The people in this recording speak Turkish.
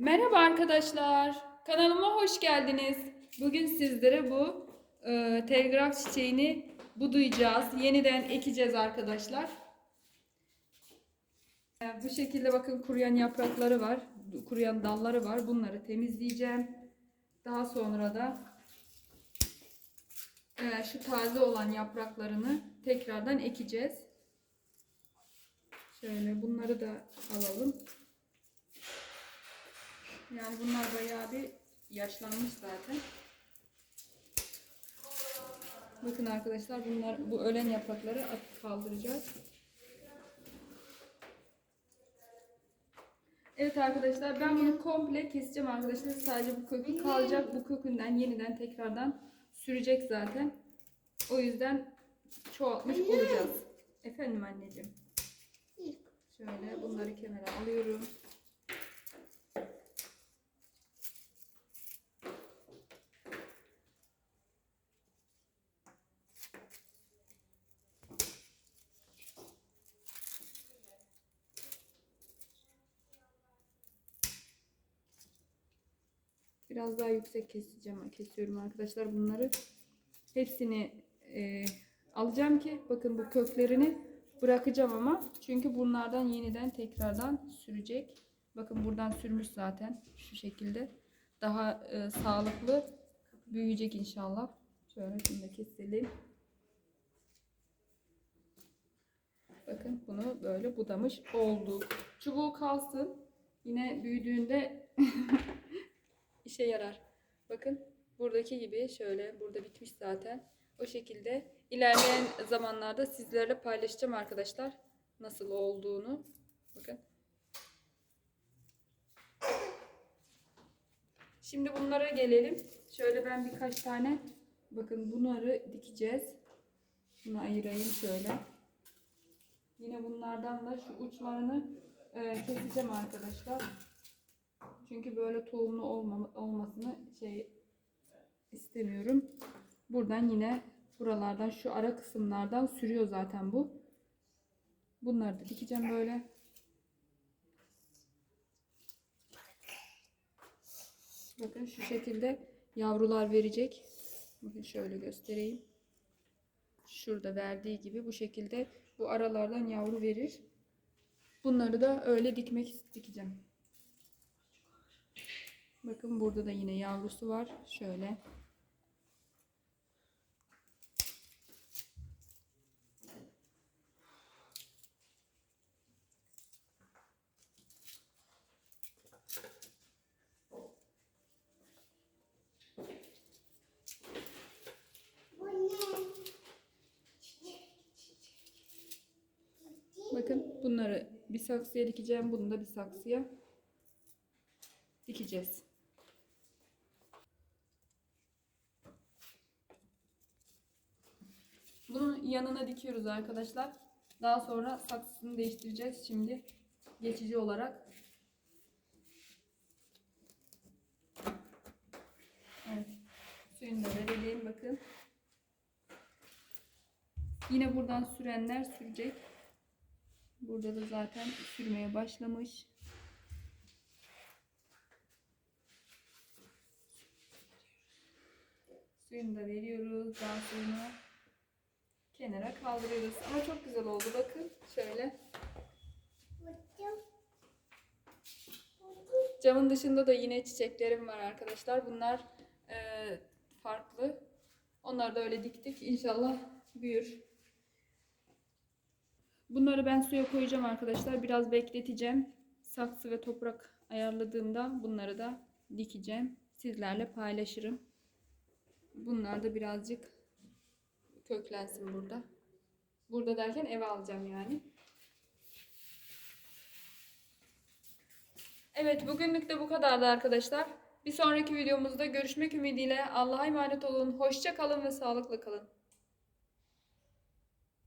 Merhaba arkadaşlar. Kanalıma hoş geldiniz. Bugün sizlere bu e, telgraf çiçeğini budayacağız. Yeniden ekeceğiz arkadaşlar. E, bu şekilde bakın kuruyan yaprakları var. Kuruyan dalları var. Bunları temizleyeceğim. Daha sonra da e, şu taze olan yapraklarını tekrardan ekeceğiz. Şöyle bunları da alalım. Yani bunlar bayağı bir yaşlanmış zaten. Bakın arkadaşlar bunlar bu ölen yaprakları kaldıracağız. Evet arkadaşlar ben bunu komple keseceğim arkadaşlar. Sadece bu kökü kalacak. Bu kökünden yeniden tekrardan sürecek zaten. O yüzden çoğaltmış olacağız. Efendim anneciğim. Şöyle bunları kenara alıyorum. Biraz daha yüksek keseceğim, kesiyorum arkadaşlar bunları. Hepsini e, alacağım ki bakın bu köklerini bırakacağım ama çünkü bunlardan yeniden tekrardan sürecek. Bakın buradan sürmüş zaten şu şekilde. Daha e, sağlıklı büyüyecek inşallah. Şöyle şunu da keselim. Bakın bunu böyle budamış olduk. Çubuğu kalsın. Yine büyüdüğünde işe yarar. Bakın buradaki gibi şöyle burada bitmiş zaten. O şekilde ilerleyen zamanlarda sizlerle paylaşacağım arkadaşlar nasıl olduğunu. Bakın. Şimdi bunlara gelelim. Şöyle ben birkaç tane bakın bunları dikeceğiz. Bunu ayırayım şöyle. Yine bunlardan da şu uçlarını e, keseceğim arkadaşlar. Çünkü böyle tohumlu olma, olmasını şey istemiyorum. Buradan yine buralardan şu ara kısımlardan sürüyor zaten bu. Bunları da dikeceğim böyle. Bakın şu şekilde yavrular verecek. Bakın şöyle göstereyim. Şurada verdiği gibi bu şekilde bu aralardan yavru verir. Bunları da öyle dikmek dikeceğim. Bakın burada da yine yavrusu var. Şöyle. Bakın bunları bir saksıya dikeceğim. Bunu da bir saksıya dikeceğiz. Yanına dikiyoruz arkadaşlar. Daha sonra saksısını değiştireceğiz şimdi geçici olarak. Evet. Suyunu da verelim bakın. Yine buradan sürenler sürecek. Burada da zaten sürmeye başlamış. Suyunu da veriyoruz. Daha suyunu kenara kaldırıyoruz. Ama çok güzel oldu. Bakın şöyle. Camın dışında da yine çiçeklerim var arkadaşlar. Bunlar e, farklı. Onları da öyle diktik. İnşallah büyür. Bunları ben suya koyacağım arkadaşlar. Biraz bekleteceğim. Saksı ve toprak ayarladığımda bunları da dikeceğim. Sizlerle paylaşırım. Bunlar da birazcık köklensin burada. Burada derken eve alacağım yani. Evet bugünlük de bu kadardı arkadaşlar. Bir sonraki videomuzda görüşmek ümidiyle Allah'a emanet olun. Hoşça kalın ve sağlıklı kalın.